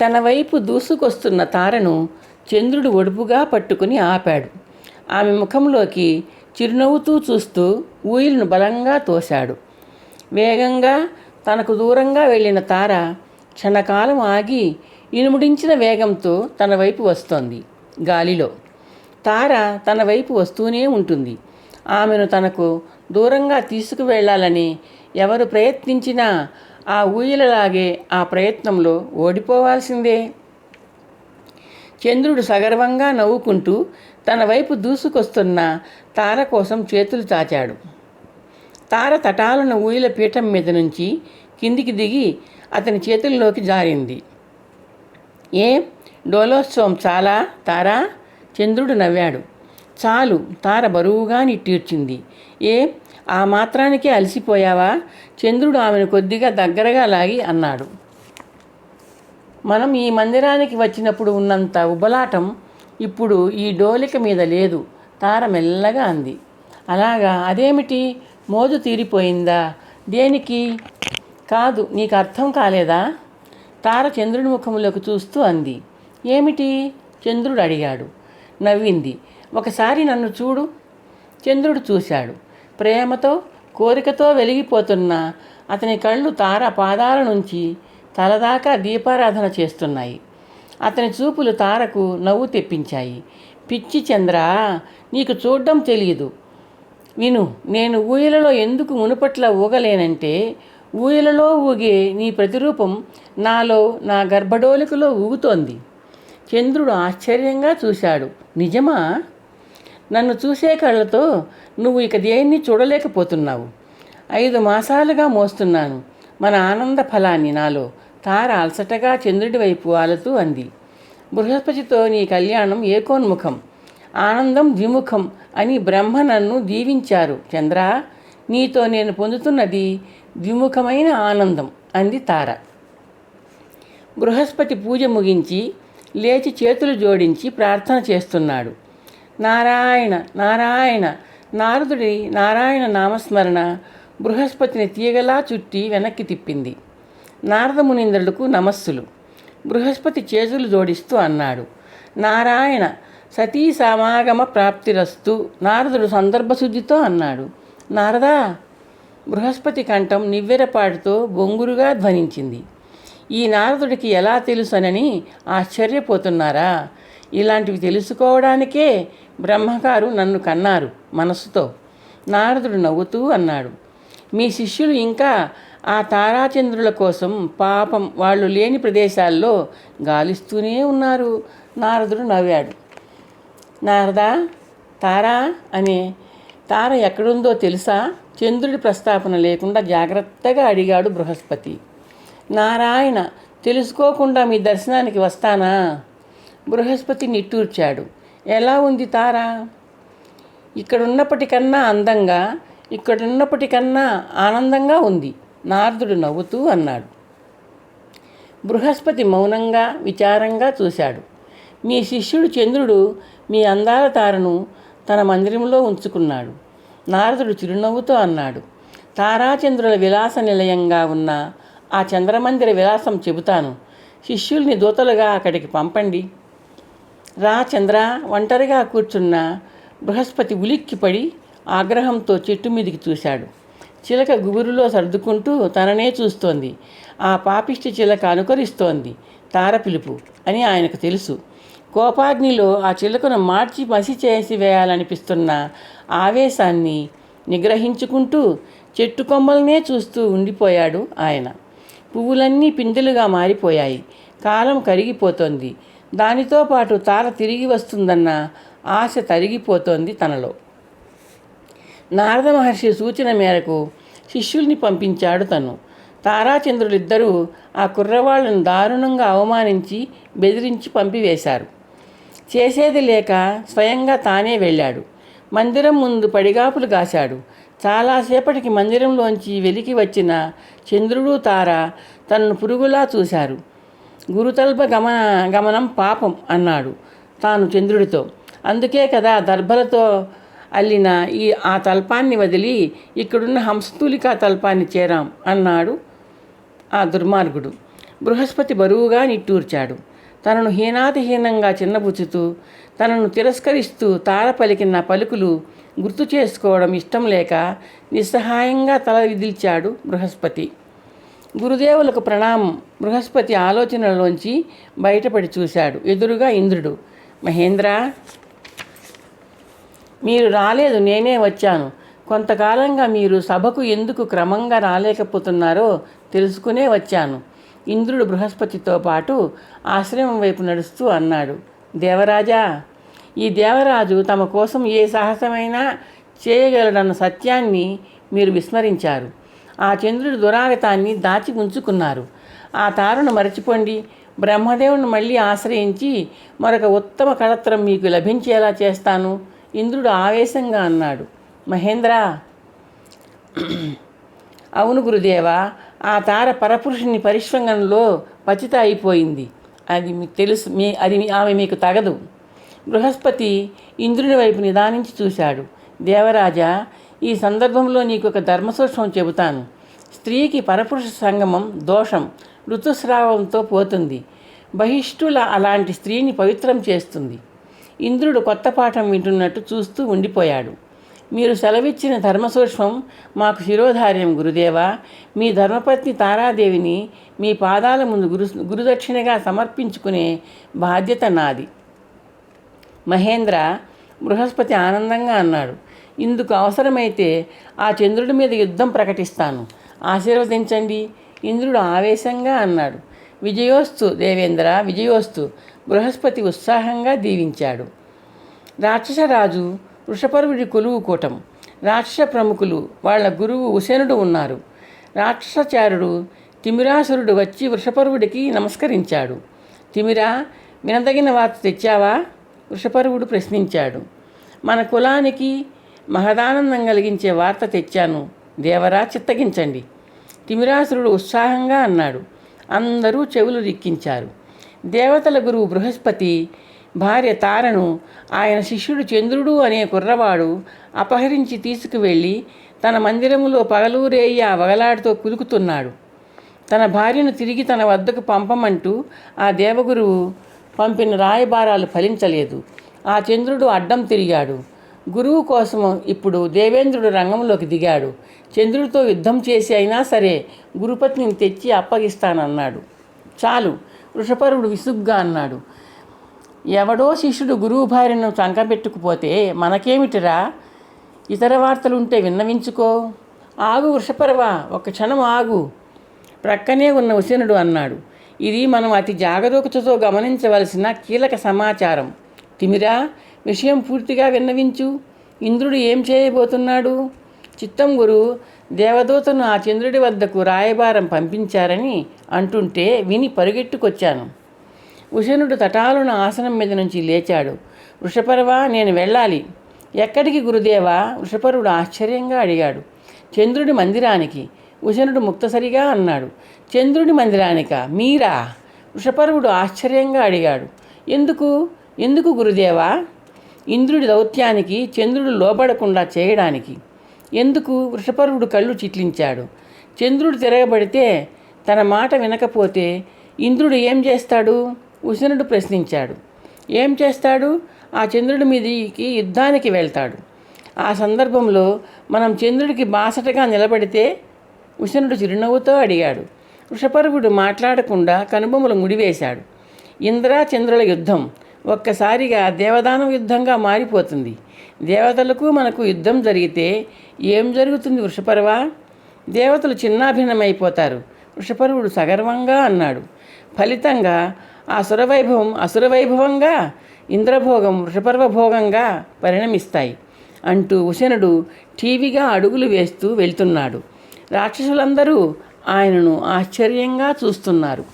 తన వైపు దూసుకొస్తున్న తారను చంద్రుడు ఒడుపుగా పట్టుకుని ఆపాడు. ఆమె ముఖంలోకి చిరునవ్వుతూ చూస్తూ ఊయిలను బలంగా తోశాడు. వేగంగా తనకు దూరంగా వెళ్ళిన తార క్షణకాలం ఆగి ఇనుముడించిన వేగంతో తన వైపు వస్తోంది గాలిలో. తార తన వైపు వస్తూనే ఉంటుంది. ఆమెను తనకు దూరంగా తీసుకువెళ్ళాలని ఎవరు ప్రయత్నించినా ఆ ఊయలలాగే ఆ ప్రయత్నంలో ఓడిపోవాల్సిందే. చంద్రుడు సగర్వంగా నవ్వుకుంటూ తన వైపు దూసుకొస్తున్న తార కోసం చేతులు చాచాడు. తార తటాలన ఊయల పీఠం మీద నుంచి కిందికి దిగి అతని చేతుల్లోకి జారింది. ఏ? డోలోత్సవం చాలా? తారా? చంద్రుడు నవ్వాడు. చాలు తార బరువుగా నిట్టూర్చింది. ఏ ఆ మాత్రానికే అలసిపోయావా? చంద్రుడు ఆమెను కొద్దిగా దగ్గరగా లాగి అన్నాడు. మనం ఈ మందిరానికి వచ్చినప్పుడు ఉన్నంత ఉబలాటం ఇప్పుడు ఈ డోలిక మీద లేదు తార మెల్లగా అంది. అలాగా అదేమిటి? మోజు తీరిపోయిందా? దేనికి? కాదు నీకు అర్థం కాలేదా? తార చంద్రుడి ముఖంలోకి చూస్తూ అంది. ఏమిటి? చంద్రుడు అడిగాడు. నవ్వింది. ఒకసారి నన్ను చూడు. చంద్రుడు చూశాడు. ప్రేమతో కోరికతో వెలిగిపోతున్న అతని కళ్ళు తార పాదాల నుంచి తలదాకా దీపారాధన చేస్తున్నాయి. అతని చూపులు తారకు నవ్వు తెప్పించాయి. పిచ్చి చంద్ర నీకు చూడ్డం తెలియదు విను నేను ఊయలలో ఎందుకు మునుపట్ల ఊగలేనంటే ఊయలలో ఊగే నీ ప్రతిరూపం నాలో నా గర్భడోలికలో ఊగుతోంది. చంద్రుడు ఆశ్చర్యంగా చూశాడు. నిజమా? నన్ను చూసే కళ్ళతో నువ్వు ఇక దేన్ని చూడలేకపోతున్నావు. ఐదు మాసాలుగా మోస్తున్నాను. మన ఆనంద ఫలాన్ని నాలో తార అలసటగా చంద్రుడి వైపు ఆలుతూ అంది. బృహస్పతితో నీ కళ్యాణం ఏకోన్ముఖం. ఆనందం ద్విముఖం అని బ్రహ్మ నన్ను దీవించారు. చంద్ర నీతో నేను పొందుతున్నది ద్విముఖమైన ఆనందం అంది తార. బృహస్పతి పూజ ముగించి లేచి చేతులు జోడించి ప్రార్థన చేస్తున్నాడు. నారాయణ నారాయణ. నారదుడి నారాయణ నామస్మరణ బృహస్పతిని తీగలా చుట్టి వెనక్కి తిప్పింది. నారద మునీంద్రులకు నమస్సులు. బృహస్పతి చేతులు జోడిస్తూ అన్నాడు. నారాయణ సతీ సమాగమ ప్రాప్తిరస్తు నారదుడు సందర్భశుద్ధితో అన్నాడు. నారదా! బృహస్పతి కంఠం నివ్వెరపాటుతో బొంగురుగా ధ్వనించింది. ఈ నారదుడికి ఎలా తెలుసనని ఆశ్చర్యపోతున్నారా? ఇలాంటివి తెలుసుకోవడానికే బ్రహ్మగారు నన్ను కన్నారు మనసుతో. నారదుడు నవ్వుతూ అన్నాడు. మీ శిష్యులు ఇంకా ఆ తారాచంద్రుల కోసం పాపం వాళ్ళు లేని ప్రదేశాల్లో గాలిస్తూనే ఉన్నారు. నారదుడు నవ్వాడు. నారదా తారా అనే తార ఎక్కడుందో తెలుసా? చంద్రుడి ప్రస్తాపన లేకుండా జాగ్రత్తగా అడిగాడు బృహస్పతి. నారాయణ తెలుసుకోకుండా మీ దర్శనానికి వస్తానా? బృహస్పతి నిట్టూర్చాడు. ఎలా ఉంది తార? ఇక్కడున్నప్పటికన్నా అందంగా ఇక్కడ ఉన్నప్పటికన్నా ఆనందంగా ఉంది. నారదుడు నవ్వుతూ అన్నాడు. బృహస్పతి మౌనంగా విచారంగా చూశాడు. మీ శిష్యుడు చంద్రుడు మీ అందాల తారను తన మందిరంలో ఉంచుకున్నాడు. నారదుడు చిరునవ్వుతో అన్నాడు. తారాచంద్రుల విలాస నిలయంగా ఉన్న ఆ చంద్రమందిర విలాసం చెబుతాను. శిష్యుల్ని దూతలుగా అక్కడికి పంపండి. రా చంద్ర ఒంటరిగా కూర్చున్న బృహస్పతి ఉలిక్కిపడి ఆగ్రహంతో చెట్టు మీదికి చూశాడు. చిలక గుబురులో సర్దుకుంటూ తననే చూస్తోంది. ఆ పాపిష్టి చిలక అనుకరిస్తోంది తార పిలుపు అని ఆయనకు తెలుసు. కోపాగ్నిలో ఆ చిలకను మార్చి మసి చేసి వేయాలనిపిస్తున్న ఆవేశాన్ని నిగ్రహించుకుంటూ చెట్టు కొమ్మలనే చూస్తూ ఉండిపోయాడు ఆయన. పువ్వులన్నీ పిందెలుగా మారిపోయాయి. కాలం కరిగిపోతోంది. దానితో పాటు తార తిరిగి వస్తుందన్న ఆశ తరిగిపోతోంది తనలో. నారద మహర్షి సూచన మేరకు శిష్యుల్ని పంపించాడు తను. తారాచంద్రులిద్దరూ ఆ కుర్రవాళ్ళను దారుణంగా అవమానించి బెదిరించి పంపివేశారు. చేసేది లేక స్వయంగా తానే వెళ్ళాడు. మందిరం ముందు పడిగాపులు కాశాడు. చాలాసేపటికి మందిరంలోంచి వెలికి వచ్చిన చంద్రుడు తార తనను పురుగులా చూశారు. గురుతల్ప గమన గమనం పాపం అన్నాడు తాను చంద్రుడితో. అందుకే కదా దర్భలతో అల్లిన ఈ ఆ తల్పాన్ని వదిలి ఇక్కడున్న హంసతూలికా తల్పాన్ని చేరాం అన్నాడు ఆ దుర్మార్గుడు. బృహస్పతి బరువుగా నిట్టూర్చాడు. తనను హీనాతిహీనంగా చిన్నబుచ్చుతూ తనను తిరస్కరిస్తూ తార పలికిన పలుకులు గుర్తు చేసుకోవడం ఇష్టం లేక నిస్సహాయంగా తల విదిల్చాడు బృహస్పతి. గురుదేవులకు ప్రణామం. బృహస్పతి ఆలోచనలోంచి బయటపడి చూశాడు. ఎదురుగా ఇంద్రుడు మహేంద్ర మీరు రాలేదు నేనే వచ్చాను. కొంతకాలంగా మీరు సభకు ఎందుకు క్రమంగా రాలేకపోతున్నారో తెలుసుకునే వచ్చాను. ఇంద్రుడు బృహస్పతితో పాటు ఆశ్రమం వైపు నడుస్తూ అన్నాడు దేవరాజా ఈ దేవరాజు తమ కోసం ఏ సాహసమైనా చేయగలడన్న సత్యాన్ని మీరు విస్మరించారు. ఆ చంద్రుడి దురాగతాన్ని దాచి ఉంచుకున్నారు. ఆ తారను మరచిపోండి. బ్రహ్మదేవుని మళ్ళీ ఆశ్రయించి మరొక ఉత్తమ కళత్రం మీకు లభించేలా చేస్తాను. ఇంద్రుడు ఆవేశంగా అన్నాడు. మహేంద్ర! అవును గురుదేవా ఆ తార పరపురుషుని పరిశ్రమలో పచిత అయిపోయింది. అది మీకు తెలుసు మీ అది ఆమె మీకు తగదు. బృహస్పతి ఇంద్రుని వైపు నిదానించి చూశాడు. దేవరాజా ఈ సందర్భంలో నీకు ఒక ధర్మసూక్ష్మం చెబుతాను. స్త్రీకి పరపురుష సంగమం దోషం ఋతుస్రావంతో పోతుంది. బహిష్ఠుల అలాంటి స్త్రీని పవిత్రం చేస్తుంది. ఇంద్రుడు కొత్త పాఠం వింటున్నట్టు చూస్తూ ఉండిపోయాడు. మీరు సెలవిచ్చిన ధర్మసూక్ష్మం మాకు శిరోధార్యం గురుదేవా. మీ ధర్మపత్ని తారాదేవిని మీ పాదాల ముందు గురు గురుదక్షిణగా సమర్పించుకునే బాధ్యత నాది. మహేంద్ర బృహస్పతి ఆనందంగా అన్నాడు. ఇందుకు అవసరమైతే ఆ చంద్రుడి మీద యుద్ధం ప్రకటిస్తాను. ఆశీర్వదించండి. ఇంద్రుడు ఆవేశంగా అన్నాడు. విజయోస్తు దేవేంద్ర విజయోస్తు బృహస్పతి ఉత్సాహంగా దీవించాడు. రాక్షసరాజు వృషపరువుడి కొలువు కూటం రాక్షస ప్రముఖులు వాళ్ళ గురువు ఉసేనుడు ఉన్నారు. రాక్షసచారుడు తిమిరాసురుడు వచ్చి వృషపర్వుడికి నమస్కరించాడు. తిమిరా వినదగిన వార్త తెచ్చావా? వృషపర్వుడు ప్రశ్నించాడు. మన కులానికి మహదానందం కలిగించే వార్త తెచ్చాను. దేవరా చిత్తగించండి. తిమిరాసురుడు ఉత్సాహంగా అన్నాడు. అందరూ చెవులు రిక్కించారు. దేవతల గురువు బృహస్పతి భార్య తారను ఆయన శిష్యుడు చంద్రుడు అనే కుర్రవాడు అపహరించి తీసుకువెళ్ళి తన మందిరములో పగలూరేయి ఆ వగలాడుతో కులుకుతున్నాడు తన భార్యను తిరిగి తన వద్దకు పంపమంటూ ఆ దేవగురువు పంపిన రాయబారాలు ఫలించలేదు. ఆ చంద్రుడు అడ్డం తిరిగాడు. గురువు కోసం ఇప్పుడు దేవేంద్రుడు రంగంలోకి దిగాడు. చంద్రుడితో యుద్ధం చేసి అయినా సరే గురుపత్నిని తెచ్చి అప్పగిస్తానన్నాడు. చాలు వృషపరుడు విసుగ్గా అన్నాడు. ఎవడో శిష్యుడు గురువు భార్యను చంకబెట్టుకుపోతే మనకేమిటిరా? ఇతర వార్తలుంటే విన్నవించుకో. ఆగు వృషపర్వ ఒక క్షణం ఆగు. ప్రక్కనే ఉన్న ఉసేనుడు అన్నాడు. ఇది మనం అతి జాగరూకతతో గమనించవలసిన కీలక సమాచారం. తిమిరా విషయం పూర్తిగా విన్నవించు. ఇంద్రుడు ఏం చేయబోతున్నాడు? చిత్తం గురు దేవదూతను ఆ చంద్రుడి వద్దకు రాయబారం పంపించారని అంటుంటే విని పరుగెట్టుకొచ్చాను. ఉషనుడు తటాలున ఆసనం మీద నుంచి లేచాడు. వృషపర్వ నేను వెళ్ళాలి. ఎక్కడికి గురుదేవా? వృషపరుడు ఆశ్చర్యంగా అడిగాడు. చంద్రుడి మందిరానికి. ఉషనుడు ముక్తసరిగా అన్నాడు. చంద్రుడి మందిరానిక? మీరా? వృషపరువుడు ఆశ్చర్యంగా అడిగాడు. ఎందుకు? ఎందుకు గురుదేవా? ఇంద్రుడి దౌత్యానికి చంద్రుడు లోబడకుండా చేయడానికి. ఎందుకు? వృషపర్వుడు కళ్ళు చిట్లించాడు. చంద్రుడు తిరగబడితే తన మాట వినకపోతే ఇంద్రుడు ఏం చేస్తాడు? ఉషనుడు ప్రశ్నించాడు. ఏం చేస్తాడు? ఆ చంద్రుడి మీదికి యుద్ధానికి వెళ్తాడు. ఆ సందర్భంలో మనం చంద్రుడికి బాసటగా నిలబడితే ఉషనుడు చిరునవ్వుతో అడిగాడు. వృషపర్వుడు మాట్లాడకుండా కనుబొమ్మలు ముడివేశాడు. ఇంద్ర చంద్రుల యుద్ధం. ఒక్కసారిగా దేవదానం యుద్ధంగా మారిపోతుంది. దేవతలకు మనకు యుద్ధం జరిగితే ఏం జరుగుతుంది వృషపర్వ? దేవతలు చిన్నాభిన్నమైపోతారు. వృషపర్వుడు సగర్వంగా అన్నాడు. ఫలితంగా ఆ సురవైభవం అసురవైభవంగా ఇంద్రభోగం వృషపర్వ భోగంగా పరిణమిస్తాయి అంటూ ఉశనుడు టీవీగా అడుగులు వేస్తూ వెళ్తున్నాడు. రాక్షసులందరూ ఆయనను ఆశ్చర్యంగా చూస్తున్నారు.